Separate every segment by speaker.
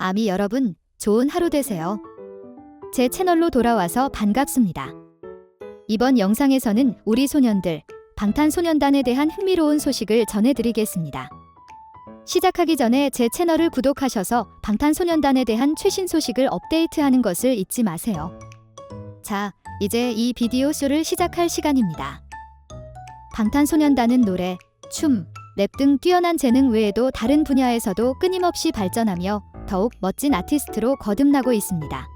Speaker 1: 아미 여러분, 좋은 하루 되세요. 제 채널로 돌아와서 반갑습니다. 이번 영상에서는 우리 소년들, 방탄소년단에 대한 흥미로운 소식을 전해드리겠습니다. 시작하기 전에 제 채널을 구독하셔서 방탄소년단에 대한 최신 소식을 업데이트하는 것을 잊지 마세요. 자, 이제 이 비디오 쇼를 시작할 시간입니다. 방탄소년단은 노래, 춤, 랩 등 뛰어난 재능 외에도 다른 분야에서도 끊임없이 발전하며 더욱 멋진 아티스트로 거듭나고 있습니다.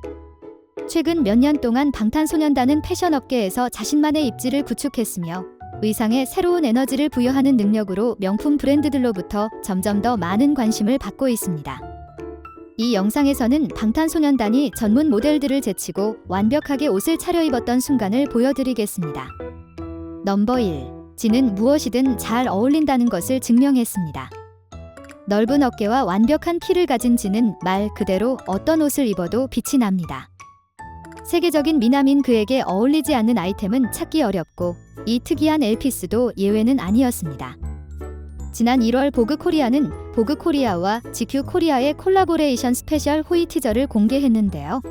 Speaker 1: 최근 몇 년 동안 방탄소년단은 패션 업계에서 자신만의 입지를 구축했으며 의상에 새로운 에너지를 부여하는 능력으로 명품 브랜드들로부터 점점 더 많은 관심을 받고 있습니다. 이 영상에서는 방탄소년단이 전문 모델들을 제치고 완벽하게 옷을 차려입었던 순간을 보여드리겠습니다. 넘버 1. 지는 무엇이든 잘 어울린다는 것을 증명했습니다. 넓은 어깨와 완벽한 키를 가진 지는 말 그대로 어떤 옷을 입어도 빛이 납니다. 세계적인 미남인 그에게 어울리지 않는 아이템은 찾기 어렵고 이 특이한 엘피스도 예외는 아니었습니다. 지난 1월 보그 코리아는 보그 코리아와 GQ 코리아의 콜라보레이션 스페셜 호이 티저를 공개했는데요.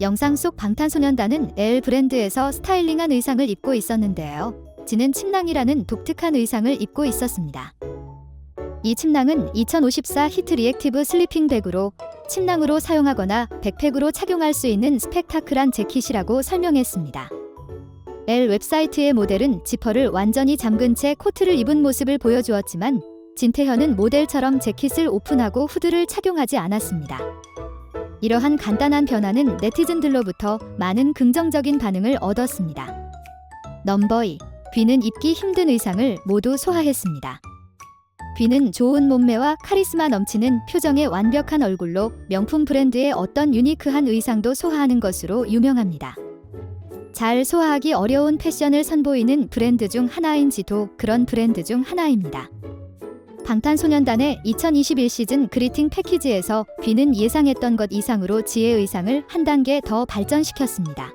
Speaker 1: 영상 속 방탄소년단은 L 브랜드에서 스타일링한 의상을 입고 있었는데요. 지는 침낭이라는 독특한 의상을 입고 있었습니다. 이 침낭은 2054 히트 리액티브 슬리핑 백으로 침낭으로 사용하거나 백팩으로 착용할 수 있는 스펙타클한 재킷이라고 설명했습니다. L 웹사이트의 모델은 지퍼를 완전히 잠근 채 코트를 입은 모습을 보여주었지만 진태현은 모델처럼 재킷을 오픈하고 후드를 착용하지 않았습니다. 이러한 간단한 변화는 네티즌들로부터 많은 긍정적인 반응을 얻었습니다. 넘버 2. 귀는 입기 힘든 의상을 모두 소화했습니다. 귀는 좋은 몸매와 카리스마 넘치는 표정의 완벽한 얼굴로 명품 브랜드의 어떤 유니크한 의상도 소화하는 것으로 유명합니다. 잘 소화하기 어려운 패션을 선보이는 브랜드 중 하나인 지도 그런 브랜드 중 하나입니다. 방탄소년단의 2021 시즌 그리팅 패키지에서 귀는 예상했던 것 이상으로 지의 의상을 한 단계 더 발전시켰습니다.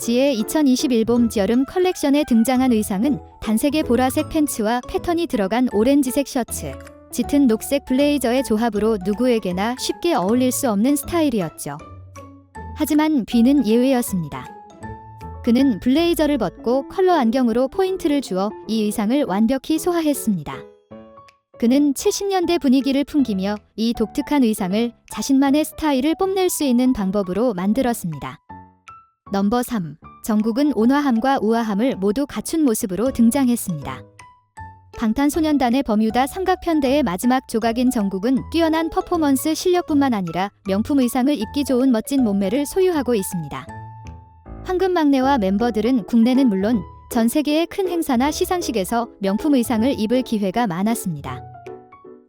Speaker 1: 지의 2021 봄 여름 컬렉션에 등장한 의상은 단색의 보라색 팬츠와 패턴이 들어간 오렌지색 셔츠, 짙은 녹색 블레이저의 조합으로 누구에게나 쉽게 어울릴 수 없는 스타일이었죠. 하지만 귀는 예외였습니다. 그는 블레이저를 벗고 컬러 안경으로 포인트를 주어 이 의상을 완벽히 소화했습니다. 그는 70년대 분위기를 풍기며 이 독특한 의상을 자신만의 스타일을 뽐낼 수 있는 방법으로 만들었습니다. 넘버 3. 정국은 온화함과 우아함을 모두 갖춘 모습으로 등장했습니다. 방탄소년단의 버뮤다 삼각편대의 마지막 조각인 정국은 뛰어난 퍼포먼스 실력뿐만 아니라 명품 의상을 입기 좋은 멋진 몸매를 소유하고 있습니다. 황금 막내와 멤버들은 국내는 물론 전 세계의 큰 행사나 시상식에서 명품 의상을 입을 기회가 많았습니다.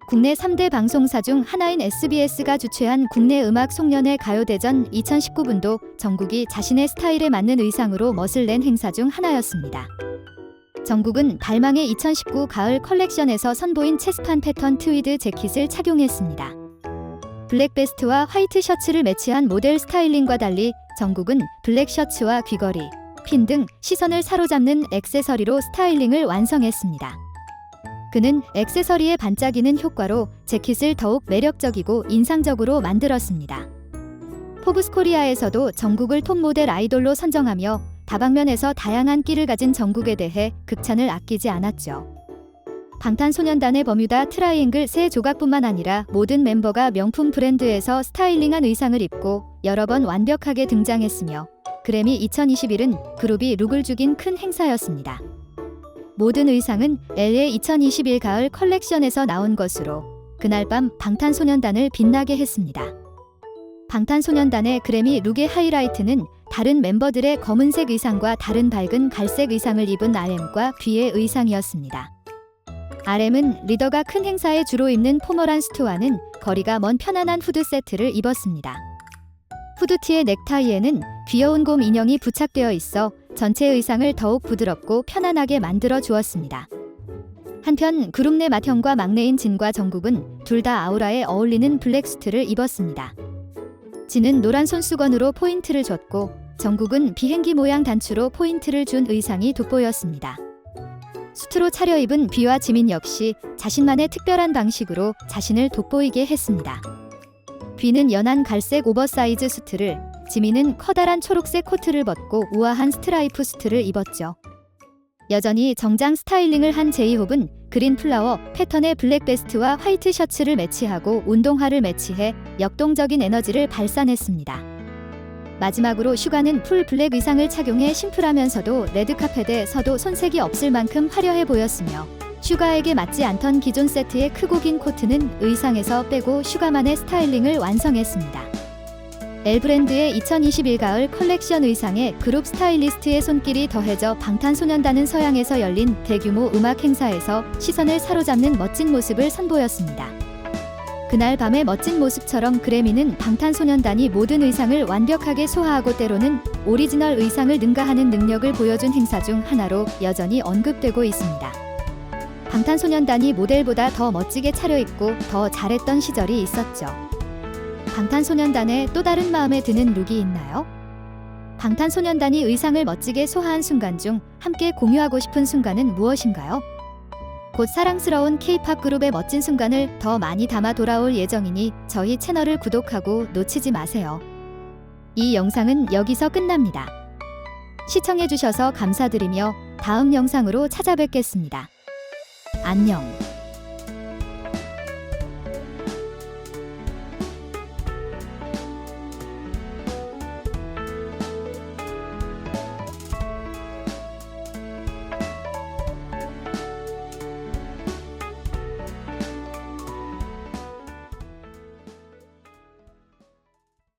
Speaker 1: 국내 3대 방송사 중 하나인 SBS가 주최한 국내 음악 송년회 가요대전 2019분도 정국이 자신의 스타일에 맞는 의상으로 멋을 낸 행사 중 하나였습니다. 정국은 발망의 2019 가을 컬렉션에서 선보인 체스판 패턴 트위드 재킷을 착용했습니다. 블랙 베스트와 화이트 셔츠를 매치한 모델 스타일링과 달리 정국은 블랙 셔츠와 귀걸이, 핀 등 시선을 사로잡는 액세서리로 스타일링을 완성했습니다. 그는 액세서리의 반짝이는 효과로 재킷을 더욱 매력적이고 인상적으로 만들었습니다. 포브스 코리아에서도 정국을 톱 모델 아이돌로 선정하며 다방면에서 다양한 끼를 가진 정국에 대해 극찬을 아끼지 않았죠. 방탄소년단의 버뮤다 트라이앵글 세 조각뿐만 아니라 모든 멤버가 명품 브랜드에서 스타일링한 의상을 입고 여러 번 완벽하게 등장했으며 그래미 2021은 그룹이 룩을 죽인 큰 행사였습니다. 모든 의상은 LA 2021 가을 컬렉션에서 나온 것으로 그날 밤 방탄소년단을 빛나게 했습니다. 방탄소년단의 그래미 룩의 하이라이트는 다른 멤버들의 검은색 의상과 다른 밝은 갈색 의상을 입은 RM과 B의 의상이었습니다. RM은 리더가 큰 행사에 주로 입는 포멀한 수트와는 거리가 먼 편안한 후드 세트를 입었습니다. 후드티의 넥타이에는 귀여운 곰 인형이 부착되어 있어 전체 의상을 더욱 부드럽고 편안하게 만들어 주었습니다. 한편 그룹 내 맏형과 막내인 진과 정국은 둘 다 아우라에 어울리는 블랙 수트를 입었습니다. 진은 노란 손수건으로 포인트를 줬고 정국은 비행기 모양 단추로 포인트를 준 의상이 돋보였습니다. 수트로 차려입은 비와 지민 역시 자신만의 특별한 방식으로 자신을 돋보이게 했습니다. 귀는 연한 갈색 오버사이즈 수트를, 지민은 커다란 초록색 코트를 벗고 우아한 스트라이프 수트를 입었죠. 여전히 정장 스타일링을 한 제이홉은 그린 플라워 패턴의 블랙 베스트와 화이트 셔츠를 매치하고 운동화를 매치해 역동적인 에너지를 발산했습니다. 마지막으로 슈가는 풀 블랙 의상을 착용해 심플하면서도 레드카펫에 서도 손색이 없을 만큼 화려해 보였으며 슈가에게 맞지 않던 기존 세트의 크고 긴 코트는 의상에서 빼고 슈가만의 스타일링을 완성했습니다. 엘브랜드의 2021 가을 컬렉션 의상에 그룹 스타일리스트의 손길이 더해져 방탄소년단은 서양에서 열린 대규모 음악 행사에서 시선을 사로잡는 멋진 모습을 선보였습니다. 그날 밤의 멋진 모습처럼 그래미는 방탄소년단이 모든 의상을 완벽하게 소화하고 때로는 오리지널 의상을 능가하는 능력을 보여준 행사 중 하나로 여전히 언급되고 있습니다. 방탄소년단이 모델보다 더 멋지게 차려입고 더 잘했던 시절이 있었죠. 방탄소년단의 또 다른 마음에 드는 룩이 있나요? 방탄소년단이 의상을 멋지게 소화한 순간 중 함께 공유하고 싶은 순간은 무엇인가요? 곧 사랑스러운 K-팝 그룹의 멋진 순간을 더 많이 담아 돌아올 예정이니 저희 채널을 구독하고 놓치지 마세요. 이 영상은 여기서 끝납니다. 시청해주셔서 감사드리며 다음 영상으로 찾아뵙겠습니다. 안녕.